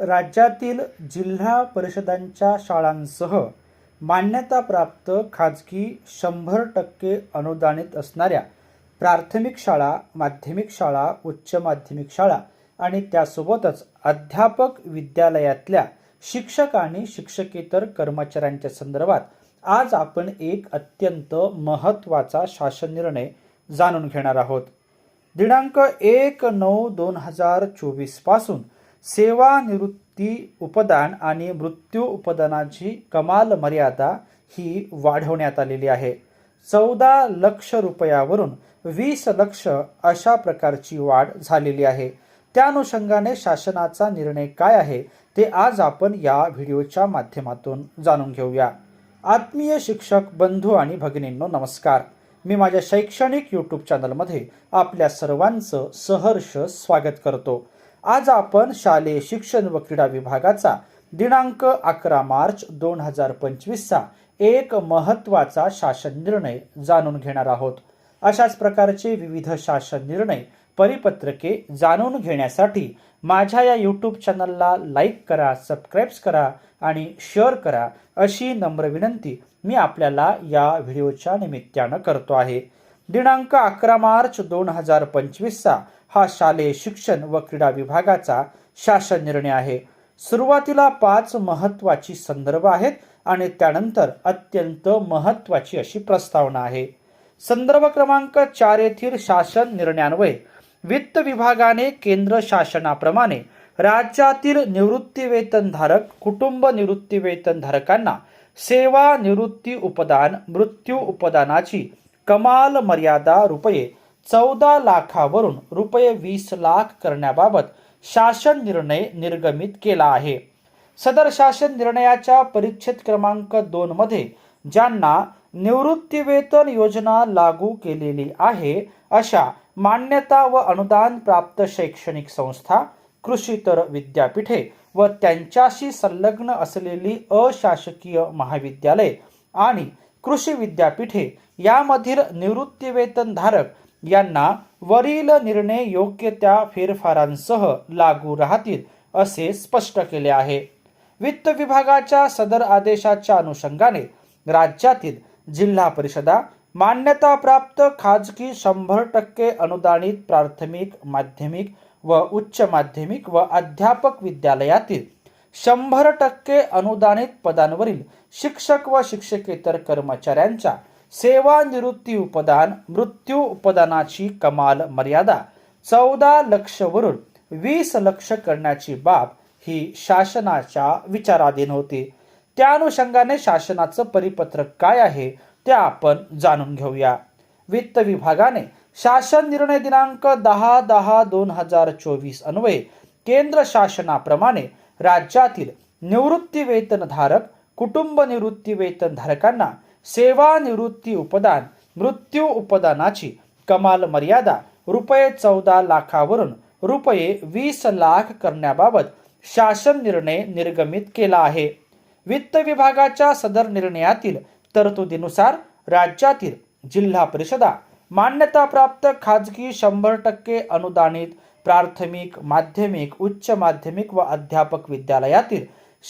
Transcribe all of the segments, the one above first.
राज्यातील जिल्हा परिषदांच्या शाळांसह मान्यताप्राप्त खाजगी शंभर टक्के अनुदानित असणाऱ्या प्राथमिक शाळा माध्यमिक शाळा उच्च माध्यमिक शाळा आणि त्यासोबतच अध्यापक विद्यालयातल्या शिक्षक आणि शिक्षकेतर कर्मचाऱ्यांच्या संदर्भात आज आपण एक अत्यंत महत्त्वाचा शासन निर्णय जाणून घेणार आहोत. दिनांक एक नऊ दोन हजार चोवीसपासून सेवानिवृत्ती उपदान आणि मृत्यू उपदानाची कमाल मर्यादा ही वाढवण्यात आलेली आहे. चौदा लक्ष रुपयावरून वीस लक्ष अशा प्रकारची वाढ झालेली आहे. त्या अनुषंगाने शासनाचा निर्णय काय आहे ते आज आपण या व्हिडिओच्या माध्यमातून जाणून घेऊया. आत्मीय शिक्षक बंधू आणि भगिनींनो नमस्कार. मी माझ्या शैक्षणिक यूट्यूब चॅनलमध्ये आपल्या सर्वांचं सहर्ष स्वागत करतो. आज आपण शालेय शिक्षण व क्रीडा विभागाचा दिनांक अकरा मार्च दोन हजार पंचवीसचा एक महत्त्वाचा शासन निर्णय जाणून घेणार आहोत. अशाच प्रकारचे विविध शासन निर्णय परिपत्रके जाणून घेण्यासाठी माझ्या या यूट्यूब चॅनलला लाईक करा सबस्क्राईब्स करा आणि शेअर करा अशी नम्र विनंती मी आपल्याला या व्हिडिओच्या निमित्तानं करतो आहे. दिनांक अकरा मार्च दोन हजार पंचवीसचा हा शालेय शिक्षण व क्रीडा विभागाचा शासन निर्णय आहे. सुरुवातीला पाच महत्त्वाची संदर्भ आहेत आणि त्यानंतर अत्यंत महत्त्वाची अशी प्रस्तावना आहे. संदर्भ क्रमांक चार येथील शासन निर्णयान्वये वित्त विभागाने केंद्र शासनाप्रमाणे राज्यातील निवृत्तीवेतनधारक कुटुंब निवृत्तीवेतनधारकांना सेवा निवृत्ती उपदान मृत्यू उपदानाची कमाल मर्यादा रुपये चौदा लाखावरून रुपये वीस लाख करण्याबाबत शासन निर्णय निर्गमित केला आहे. सदर शासन निर्णयाच्या परिच्छेद क्रमांक दोन मध्ये ज्यांना निवृत्ती वेतन योजना लागू केलेली आहे अशा मान्यता व अनुदान प्राप्त शैक्षणिक संस्था कृषीतर विद्यापीठे व त्यांच्याशी संलग्न असलेली अशासकीय महाविद्यालय आणि कृषी विद्यापीठे यामधील निवृत्ती वेतनधारक यांना वरील निर्णय योग्य त्या फेरफारांसह लागू राहतील असे स्पष्ट केले आहे. वित्त विभागाच्या सदर आदेशाच्या अनुषंगाने राज्यातील जिल्हा परिषदा मान्यताप्राप्त खाजगी शंभर टक्के अनुदानित प्राथमिक माध्यमिक व उच्च माध्यमिक व अध्यापक विद्यालयातील शंभर टक्के अनुदानित पदांवरील शिक्षक व शिक्षकेतर कर्मचाऱ्यांच्या सेवानिवृत्ती उपदान मृत्यू उपदानाची कमाल मर्यादा चौदा लक्ष वरून वीस लक्ष करण्याची बाब ही शासनाच्या विचाराधीन होती. त्या अनुषंगाने शासनाचं परिपत्रक काय आहे ते आपण जाणून घेऊया. वित्त विभागाने शासन निर्णय दिनांक दहा दहा दोन हजार चोवीस अन्वये केंद्र शासनाप्रमाणे राज्यातील निवृत्ती वेतनधारक कुटुंब निवृत्ती वेतनधारकांना सेवानिवृत्ती उपदान मृत्यू उपदानाची कमाल मर्यादा रुपये चौदा लाखावरून रुपये वीस लाख करण्याबाबत शासन निर्णय निर्गमित केला आहे. वित्त विभागाच्या सदर निर्णयातील तरतुदीनुसार राज्यातील जिल्हा परिषदा मान्यताप्राप्त खाजगी शंभर टक्के अनुदानित प्राथमिक माध्यमिक उच्च माध्यमिक व अध्यापक विद्यालयातील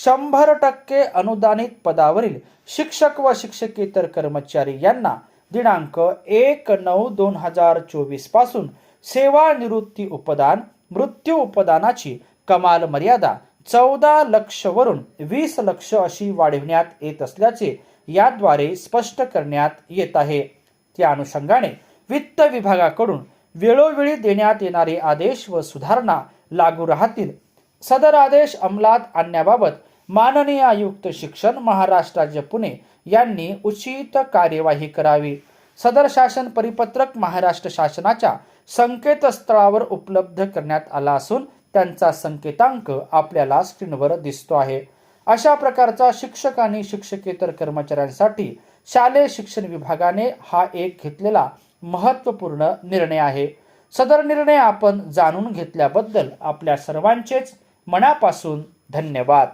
शंभर टक्के अनुदानित पदावरील शिक्षक व शिक्षकेतर कर्मचारी यांना दिनांक एक नऊ दोन हजार चोवीसपासून सेवानिवृत्ती उपदान मृत्यू उपदानाची कमाल मर्यादा चौदा लक्ष वरून वीस लक्ष अशी वाढविण्यात येत असल्याचे याद्वारे स्पष्ट करण्यात येत आहे. त्या अनुषंगाने वित्त विभागाकडून वेळोवेळी देण्यात येणारे आदेश व सुधारणा लागू राहतील सदर आदेश अंमलात आणण्याबाबत माननीय आयुक्त शिक्षण महाराष्ट्र राज्य पुणे यांनी उचित कार्यवाही करावी. सदर शासन परिपत्रक महाराष्ट्र शासनाच्या संकेतस्थळावर उपलब्ध करण्यात आला असून त्यांचा संकेतांक आपल्याला स्क्रीनवर दिसतो आहे. अशा प्रकारचा शिक्षक आणि शिक्षकेतर कर्मचाऱ्यांसाठी शालेय शिक्षण विभागाने हा एक घेतलेला महत्त्वपूर्ण निर्णय आहे. सदर निर्णय आपण जाणून घेतल्याबद्दल आपल्या सर्वांचेच मनापासून धन्यवाद.